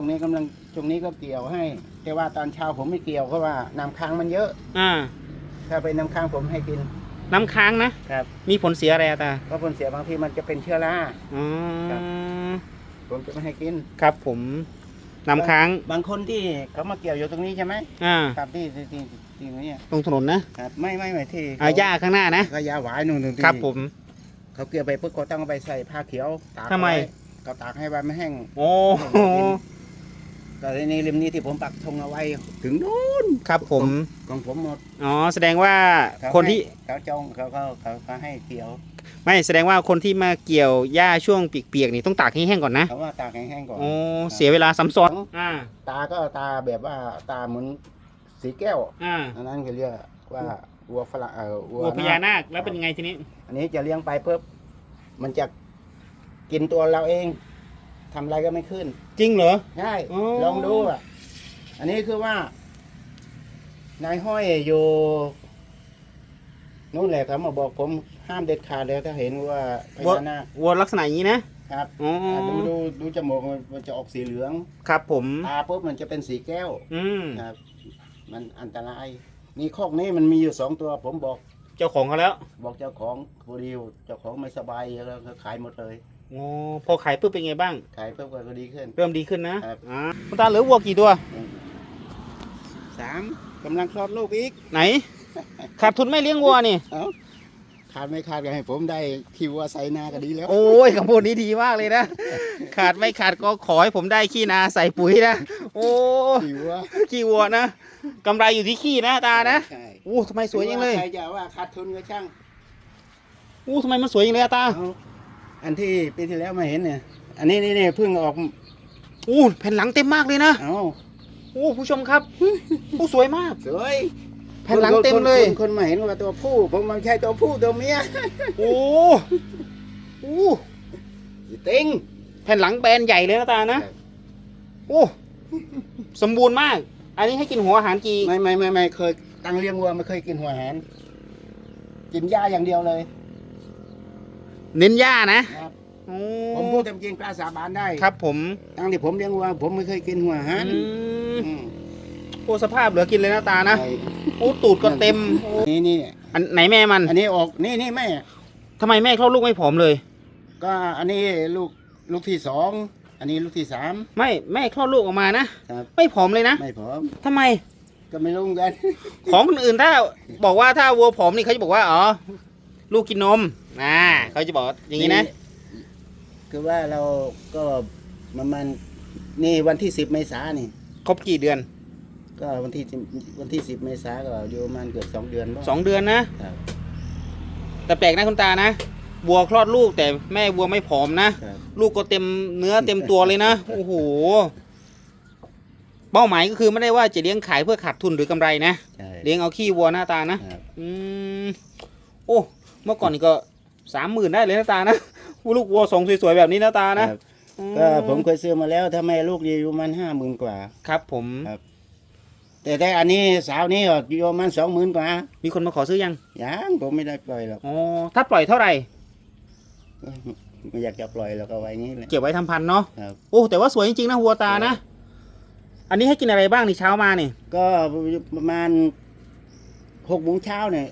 ตรงนี้กำลังตรงนี้ก็เกี่ยวให้ แต่ว่าตอนเช้าผมไม่เกี่ยวเพราะว่าน้ำค้างมันเยอะ อ่า ถ้าเป็นน้ำค้างผมให้กิน น้ำค้างนะ ครับมีผลเสียอะไรอะตาเพราะผลเสียบางทีมันจะเป็นเชื้อรา อ๋อครับ ผมจะไม่ให้กิน ครับผม น้ำค้าง บางคนที่เขามาเกี่ยวอยู่ตรงนี้ใช่ไหมอ่า ครับที่ที่ที่ที่ตรงนี้ตรงถนนนะครับ ไม่ไม่ไม่ที่อ่าหญ้าข้างหน้านะ ก็ยาหวายนู่นนู่นที่ครับผม เขาเกี่ยวไปปุ๊บก็ต้องเอาไปใส่ผ้าเขียวตากทำไม ว้ก็ตากให้มันไม่แห้ง โอ้โห แต่ในนี้ริมนี้ที่ผมปักธงเอาไว้ถึงนู้นครับผม ของผมหมดอ๋อแสดงว่าเขาคนที่ให้เขาจองเขาเขาเขาเขาให้เกี่ยวไม่แสดงว่าคนที่มาเกี่ยวหญ้าช่วงเปียกๆนี่ต้องตากให้แห้งก่อนนะเขาว่าตากให้แห้งก่อน โอ้เสียเวลาซ้ำซ้อนอ่าตาก็ตาแบบว่าตาเหมือนสีแก้วอ่าอันนั้นเขาเรียกว่าวัวฝรั่งเออวัววัวพญานาคนาคแล้วเป็นยังไงทีนี้ อันนี้จะเลี้ยงไปปุ๊บมันจะกินตัวเราเองทำอะไรก็ไม่ขึ้น จริงเหรอ ใช่อ๋อ ลองดูอะ อันนี้คือว่า นายห้อยอยู่นู่นแหละครับมาบอกผมห้ามเด็ดขาดเลยถ้าเห็นว่าพวัวญานาควัวลักษณะอย่างนี้นะ ครับอ๋ออะดูดูดูจมูกมันมันจะออกสีเหลืองครับผม ตาปุ๊บมันจะเป็นสีแก้วอืม ครับ มันอันตรายนี่คอกนี้มันมีอยู่สองตัว ผมบอก เจ้าของเขาแล้ว บอกเจ้าของพอดีเจ้าของไม่สบายแล้วก็ขายหมดเลย โอ้พอขายปุ๊บเป็นไงบ้าง ขายปุ๊บก็ดีขึ้น เริ่มดีขึ้นนะครับ อ่าคุณตาเหลือวัวกี่ตัว สามกำลังคลอดลูกอีก ไหน ขาดทุนไม่เลี้ยงวัวนี่ เอ้าขาดไม่ขาดก็ให้ผมได้คิวว่าใส่นาก็ดีแล้ว โอ้ยคำพูดนี้ดีมากเลยนะ ขาดไม่ขาดก็ขอให้ผมได้ขี้นาใส่ปุ๋ยนะ โอ้คิวว่าขี้วัวนะกำไรอยู่ที่ขี้นะตานะใช่โอ้ทำไมสวยจังเลย ใครจะว่าขาดทุนก็ช่างโอ้ทำไมมันสวยจังเลยอะตา เอา อันที่ปีที่แล้วมาเห็นเนี่ย อันนี้นี่นี่เพิ่งออกโอ้แผ่นหลังเต็มมากเลยนะเอ้าโอ้ผู้ชมครับโอ้สวยมาก สวยแผ่นหลังเต็มเลยคนคนคนมาเห็นว่าตัวผู้ผมมันใช่ตัวผู้ตัวเมียโอ้โอ้ติงแผ่นหลังแบนใหญ่เลยนะตานะครับโอ้สมบูรณ์มาก อันนี้ให้กินหัวอาหารกี่ไม่ไม่ไม่ไม่เคยตั้งเลี้ยงวัวไม่เคยกินหัวอาหาร กินหญ้าอย่างเดียวเลย เน้นหญ้านะครับโอ้ผมพูดตามจริงกล้าสาบานได้ครับผมตั้งที่ผมเลี้ยงวัวผมไม่เคยกินหัวอาหารอืมอืมโอ้สภาพเหลือกินเลยนะตานะใช่โอ้ตูดก็เต็มโอ้นี่นี่อันไหนแม่มันอันนี้ออกนี่นี่แม่ทำไมแม่คลอดลูกไม่ผอมเลย ก็อันนี้ลูกลูกที่สองอันนี้ลูกที่สามไม่แม่คลอดลูกออกมานะครับไม่ผอมเลยนะไม่พร้อมทำไมก็ไม่รู้เหมือนกันของคนอื่นถ้าบอกว่าถ้าวัวผอมนี่เขาจะบอกว่าอ๋อ ลูกกินนมอ่าเขาจะบอกอย่างนี้นะ คือว่าเราก็ประมาณนี่วันที่สิบเมษายนนี่ ครบกี่เดือน ก็วันที่10วันที่สิบเมษายนก็อยู่ประมาณเกือบสองเดือนบ้างสองเดือนนะ ครับแต่แปลกนะคุณตานะวัวคลอดลูกแต่แม่วัวไม่ผอมนะ ครับ ลูกก็เต็มเนื้อเต็มตัวเลยนะ โอ้โห เป้าหมายก็คือไม่ได้ว่าจะเลี้ยงขายเพื่อขาดทุนหรือกำไรนะ ใช่เลี้ยงเอาขี้วัวหน้าตานะ ครับ อืม โอ้ เมื่อก่อนนี่ก็สามหมื่นได้เลยนะตานะลูกวัวสองสวยๆแบบนี้นะตานะครับอืก็ผมเคยซื้อมาแล้วถ้าแม่ลูกดีอยู่ประมาณห้าหมื่นกว่า ครับผมครับ แต่แต่อันนี้สาวนี้ก็อยู่ประมาณสองหมื่นกว่า มีคนมาขอซื้อยังยังผมไม่ได้ปล่อยหรอกอ๋อถ้าปล่อยเท่าไหร่ไม่อยากจะปล่อยแล้วก็ไว้งี้แหละเก็บไว้ทำพันธุ์เนาะครับ โอ้แต่ว่าสวยจริงๆนะวัวตานะ อันนี้ให้กินอะไรบ้างนี่เช้ามานี่ ก็ประมาณหกโมงเช้าเนี่ย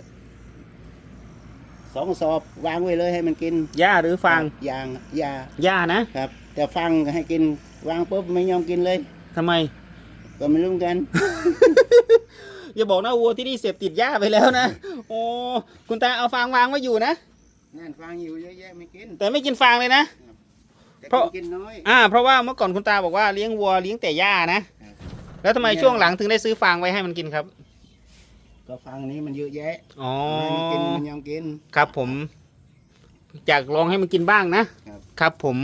สองกระสอบวางไว้เลยให้มันกินหญ้าหรือฟางยางยาหญ้านะครับ แต่ฟังให้กินวางปุ๊บไม่ยอมกินเลยทำไม ก็ไม่รู้เหมือนกัน อย่าบอกนะวัวที่นี่เสพติดหญ้าไปแล้วนะโอ้คุณตาเอาฟางวางไว้อยู่นะนั่นฟังอยู่เยอะแยะไม่กินแต่ไม่กินฟางเลยนะ แต่เพราะ กินน้อย อ่า เพราะว่าเมื่อก่อนคุณตาบอกว่าเลี้ยงวัวเลี้ยงแต่หญ้านะครับแล้วทำไมเนี่ยช่วงหลังถึงได้ซื้อฟางไว้ให้มันกินครับ ก็ฟังนี้มันเยอะแยะอ๋อให้มันกินมันยอมกิน ครับผม อยากลองให้มันกินบ้างนะ ครับ ครับผม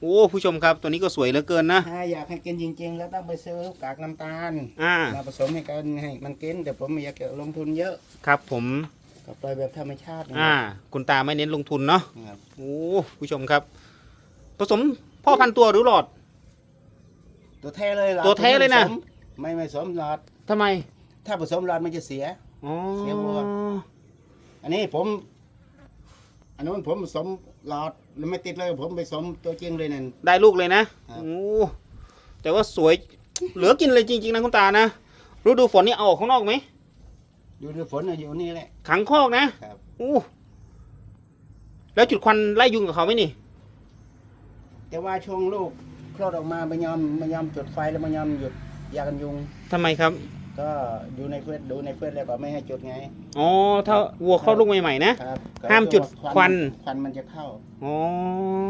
โอ้ผู้ชมครับตัวนี้ก็สวยเหลือเกินนะ ถ้าอยากให้กินจริง ๆ แล้วต้องไปซื้อกากน้ำตาลอ่า มาผสมให้กันให้มันกินแต่ผมไม่อยากจะลงทุนเยอะครับผม ก็ปล่อยแบบธรรมชาติอ่า คุณตาไม่เน้นลงทุนเนาะ ครับโอ้ผู้ชมครับ ผสมพ่อพันธุ์ตัวหรือหลอด ตัวแท้เลยหรอตัวแท้เลยนะผสมไม่ไม่ผสมหลอดทำไม ถ้าผสมหลอดมันจะเสีย อ๋อเสียวัว อันนี้ผม อันนู้นผมผสมหลอดแล้วไม่ติดเลยผมไปผสมตัวจริงเลยนั่น ได้ลูกเลยนะ ครับ โอ้ แต่ว่าสวย เหลือกินเลยจริง ๆ นะคุณตานะ ฤดูฝนนี่เอาออกข้างนอกไหม ดูดูฝนน่ะอยู่นี่แหละ ขังคอกนะ ครับ อู้แล้วจุดควันไล่ยุงกับเขาไหมนี่ แต่ว่าช่วงลูกคลอดออกมาไม่ยอมไม่ยอมจุดไฟแล้วไม่ยอมหยุดยากันยุง ทำไมครับ ก็ดูในเฟซดูในเฟซแล้วก็ไม่ให้จุดไง อ๋อ ถ้าวัวเข้าลูกใหม่ๆนะ ครับก็ห้ามจุดตัวควัน ควันมันจะเข้า อ๋อ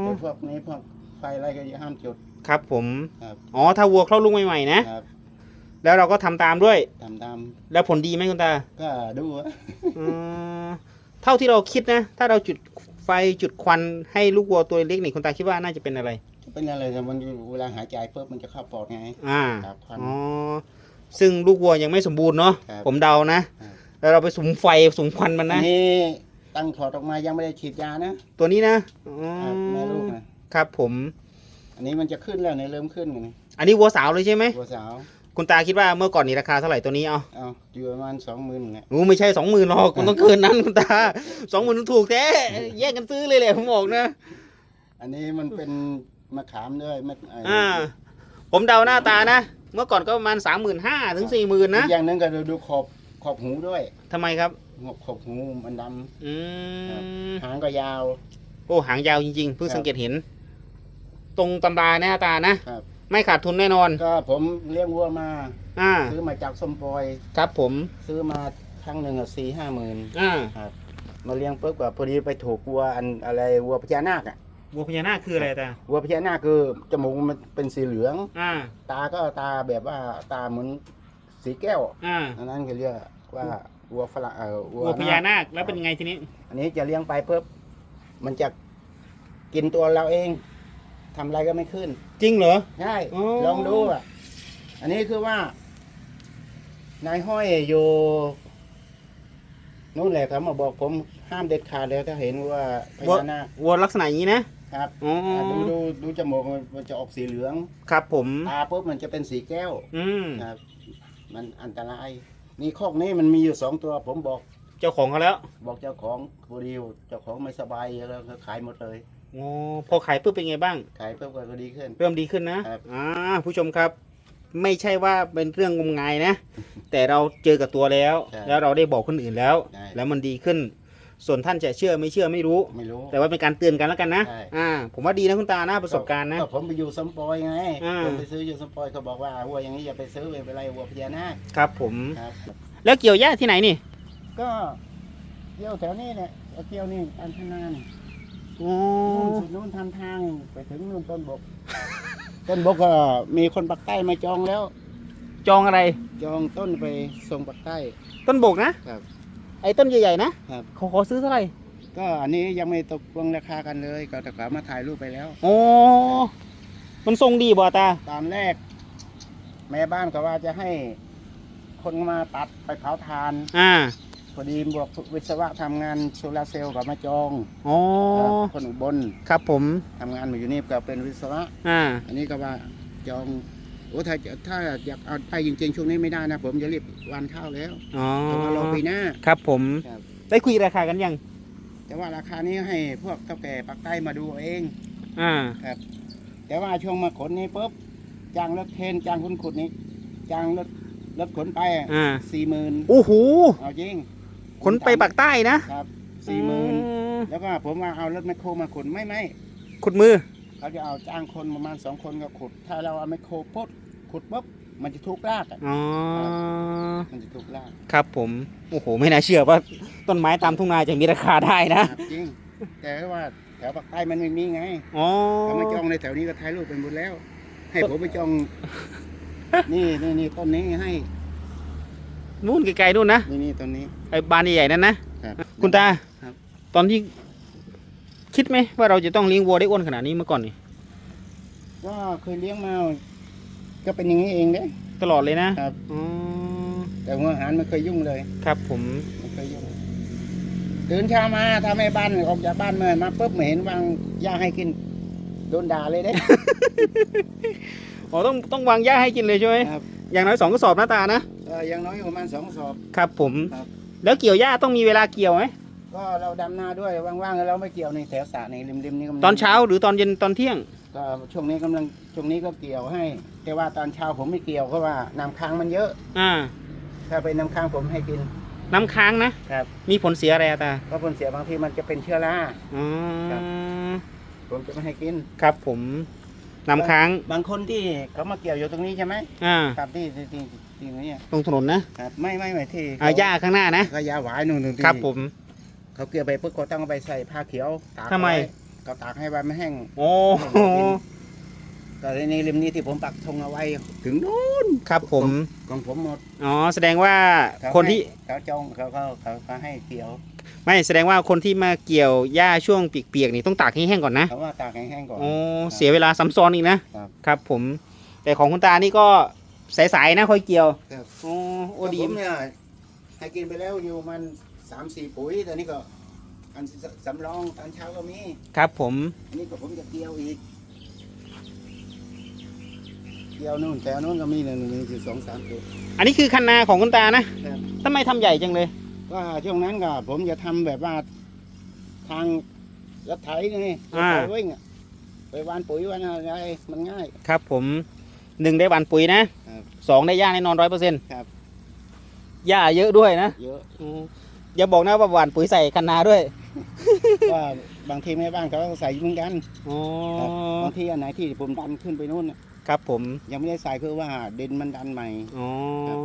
แต่พวกนี้พวกไฟอะไรก็ห้ามจุด ครับผม ครับ อ๋อ ถ้าวัวเข้าลูกใหม่ๆนะ ครับแล้วเราก็ทำตามด้วยทำตามแล้วผลดีไหมคุณตาก็ดูอะอืมเท่าที่เราคิดนะ ถ้าเราจุดไฟจุดควันให้ลูกวัวตัวเล็กนี่คุณตาคิดว่าน่าจะเป็นอะไร เป็นอะไรแต่มันเวลาหายใจเพิ่มมันจะเข้าปอดไง อ่า ครับควัน อ๋อ ซึ่งลูกวัวยังไม่สมบูรณ์เนาะครับผมเดานะ ครับ แล้วเราไปสุมไฟสุมควันมันอันะ นนี้ตั้งถอดออกมายังไม่ได้ฉีดยานะตัวนี้นะอ๋อครับแม่ลูกนะครับผม อันนี้มันจะขึ้นแล้วในยเริ่มขึ้นนี่อันนี้วัวสาวเลยใช่ไหมตัวสาวคุณตาคิดว่าเมื่อก่อนนี่ราคาเท่าไหร่ตัวนี้เอาเอาอยู่ประมาณสองหมื่นเนี่ยโอ้ไม่ใช่สองหมื่นหรอกมันต้องเกินนั้นคุณตาสองหมื่นถูกแท้แย่งกันซื้อเลยแหละผมบอกนะ อันนี้มันเป็นมะขามด้วยมะไอ่าผมเดาหน้าตานะ เมื่อก่อนก็ประมาณสามหมื่นห้าถึงสี่หมื่นนะอีกอย่างหนึงก็ดูดูขอบขอบหูด้วยทำไมครับขอบขอบหูมันดอืมำหางก็ยาว โอ้หางยาวจริงๆเพิ่งครับสังเกตเห็น ตรงตำราหน้าตานะครับ ไม่ขาดทุนแน่นอนก็ผมเลี้ยงวัวมาอ่าซื้อมาจากสมปอย ครับผมซื้อมาครั้งหนึ่งอะสี่ห้าหมื่นอ่ามาเลี้ยงปุ๊บก็พอดีไปถูกวัวอันอะไรวัวพญานาคอะ วัวพญานาคคืออะไรตาวัวพญานาคคือจมูกมันเป็นสีเหลือง อ่า ตาก็ตาแบบว่าตาเหมือนสีแก้วอ่า อันนั้นเขาเรียกว่าวัวฝรั่งเออวัวัวพญาคนาคแล้วเป็นยังไงทีนี้ อันนี้จะเลี้ยงไปปุ๊บมันจะกินตัวเราเองทำอะไรก็ไม่ขึ้น จริงเหรอ ใช่อ๋อ ลองดูอะ อันนี้คือว่า นายห้อยอยู่นู่นแหละครับมาบอกผมห้ามเด็ดขาดเลยถ้าเห็นว่าพวัวญานาควัวลักษณะอย่างนี้นะ ครับอ๋ออะดูดูดูจมูกมันมันจะออกสีเหลืองครับผม ตาปุ๊บมันจะเป็นสีแก้วอืมครับมันอันตรายนี่คอกนี้มันมีอยู่สองตัว ผมบอกเจ้าของเขาแล้วบอกเจ้าของพอดีเจ้าของไม่สบายแล้วก็ขายหมดเลยโอ้พอขายปุ๊บเป็นไงบ้าง ขายปุ๊บก็ดีขึ้น เริ่มดีขึ้นนะครับ อ่าผู้ชมครับ ไม่ใช่ว่าเป็นเรื่องงมงายนะ แต่เราเจอกับตัวแล้ว ใช่แล้วเราได้บอกคนอื่นแล้ว ใช่ แล้วมันดีขึ้น ส่วนท่านจะเชื่อไม่เชื่อไม่รู้ ไม่รู้ แต่ว่าเป็นการเตือนกันแล้วกันนะ ใช่ อ่า ผมว่าดีนะคุณตานะประสบการณ์นะก็ผมไปอยู่สมปอยไงอ่า ผมไปซื้ออยู่สมปอยเขาบอกว่าวัวอย่างนี้อย่าไปซื้อไปไรวัวพญานาคครับ ผม ครับ แล้วเกี่ยวหญ้าที่ไหนนี่ ก็เที่ยวแถวนี้เนี่ยเอาเที่ยวนี่อันพนานโอ้นู่นสุดนู้นทำทางไปถึงนู่นต้นบก ต้นบกก็มีคนปักใต้มาจองแล้ว จองอะไร จองต้นไปส่งปักใต้ ต้นบกนะครับ ไอ้ต้นใหญ่ๆนะครับเขาขอซื้อเท่าไหร่ก็อันนี้ยังไม่ตกลงราคากันเลยก็แต่เขามาถ่ายรูปไปแล้วโอ้มันทรงดีบ่ตา ตอนแรก แม่บ้านก็ว่าจะให้คนมาตัดไปเผาทานอ่า พอดีบวกวิศวะทำงานโซลาร์เซลล์กับมาจองอ๋อครับคนอุบลครับผม ทำงานมาอยู่นี่ก็เป็นวิศวะ อ่า อันนี้ก็ว่าจองโอ้ถ้าถ้าอยากเอาไปจริงๆช่วงนี้ไม่ได้นะ ผมจะรีบวานข้าวแล้วอ๋อแต่ว่ารอปีหน้าครับผมครับ ได้คุยราคากันยังแต่ว่าราคานี้ให้พวกเท่าแก่ปากใต้มาดูเอาเองอ่าครับแต่ว่าช่วงมาขนนี้ปุ๊บจ้างรถเคนจ้างคนขุดนี้จ้างรถรถขนไปอ่า สี่หมื่นโอ้โหเอาจริงขนไปปากใต้นะครับสี่หมื่นอืมแล้วก็ผมว่าเอารถแมคโครมาขุดไม่ไม่ขุดมือ เขาจะเอาจ้างคนประมาณสองคนก็ขุด ถ้าเราเอาแมคโครปุ๊บ ขุดปุ๊บมันจะทุกรากอะอ๋อมันจะทุกรากครับผมโอ้โหไม่น่าเชื่อว่าต้นไม้ตามทุ่งนาจะมีราคาได้นะครับจริง แต่ว่าแถวปากใต้มันไม่มีไงอ๋อเขามาจองในแถวนี้ก็ถ่ายรูปเป็นหมดแล้ว ให้ผมไปจอง นี่นี่นี่ต้นนี้ให้นู่นไกลๆนู่นนะนี่นี่ต้นนี้ไอ้บานใหญ่ๆนั่นนะครับคุณตาครับตอนที่คิดไหมว่าเราจะต้องเลี้ยงวัวได้อ้วนขนาดนี้เมื่อก่อนนี่ก็เคยเลี้ยงมา ก็เป็นอย่างนี้เองเด้ ตลอดเลยนะครับ อ๋อแต่หัวอาหารไม่เคยยุ่งเลยครับผมไม่เคยยุ่งตื่นเช้ามาถ้าแม่บ้านออกจากบ้านมามาปุ๊บไม่เห็นวางหญ้าให้กินโดนด่าเลยเด้ อ๋อต้องต้องวางหญ้าให้กินเลยใช่ไหมครับ อย่างน้อยสองกระสอบหน้าตานะเอออย่างน้อยประมาณสองสอบ ครับผม ครับ แล้วเกี่ยวหญ้าต้องมีเวลาเกี่ยวไหมก็เราดำนาด้วยว่างๆเราไม่เกี่ยวในแถวสระในริมๆนี่ก็มีตอนเช้าหรือตอนเย็นตอนเที่ยง ก็ช่วงนี้กำลังช่วงนี้ก็เกี่ยวให้ แต่ว่าตอนเช้าผมไม่เกี่ยวเพราะว่าน้ำค้างมันเยอะ อ่า ถ้าเป็นน้ำค้างผมให้กิน น้ำค้างนะ ครับ มีผลเสียอะไรอะตาเพราะผลเสียบางทีมันจะเป็นเชื้อรา อ๋อครับ ผมจะไม่ให้กิน ครับผม น้ำค้าง บางคนที่เขามาเกี่ยวอยู่ตรงนี้ใช่ไหมอ่า ครับที่ที่ที่ที่นี้ตรงถนนนะครับไม่ไม่ไม่ที่อ่าหญ้าข้างหน้านะ ก็ยาหวายนู่นนู่นที่ครับผม เขาเกี่ยวไปปุ๊บเขาต้องเอาไปใส่ผ้าเขียวตากทำไม ว้ เขาตากให้ใบไม่แห้ง โอ้แต่ในนี้ริมนี้ที่ผมปักธงเอาไว้ถึงนู้นครับผม ของผมหมดอ๋อแสดงว่าเขาคนที่ให้เขาจองเขาเขาเขาเขาให้เกี่ยว ไม่แสดงว่าคนที่มาเกี่ยวหญ้าช่วงเปียกๆนี่ต้องตากให้แห้งก่อนนะเขาว่าตากแห้งๆก่อนโอ้เสียเวลาซ้ำซ้อนอีกนะครับครับ ผม แต่ของคุณตานี่ก็สายๆนะค่อยเกี่ยวครับโอ้โอ้ก็ดีผมเนี่ยให้กินไปแล้วอยู่มันสามสี่ปุ๋ยแต่นี่ก็ อันสำรองตอนเช้าก็มีครับผม อันนี้ก็ผมจะเกี่ยวอีก เกี่ยวนู่นแต่นู่นก็มีหนึ่งหนึ่งจุดสองสามจุด อันนี้คือคันนาของคุณตานะครับ ทำไมทำใหญ่จังเลย ก็ช่วงนั้นก็ผมจะทำแบบว่าทางรถไถนี่รถอ่าไถวิ่งอะไปวานปุ๋ยวานอะไรมันง่าย ครับผมหนึ่งได้หวานปุ๋ยนะครับสองได้หญ้าแน่นอนร้อยเปอร์เซ็นต์ครับ หญ้าเยอะด้วยนะเยอะอืมอย่าบอกนะว่าหวานปุ๋ยใส่คันนาด้วย ว่าบางทีแม่บ้านเขาก็ใส่เหมือนกันอ๋อครับบางทีอันไหนที่ผมดันขึ้นไปนู่นน่ะครับผมยังไม่ได้ใส่คือว่าดินมันดันใหม่อ๋อครับ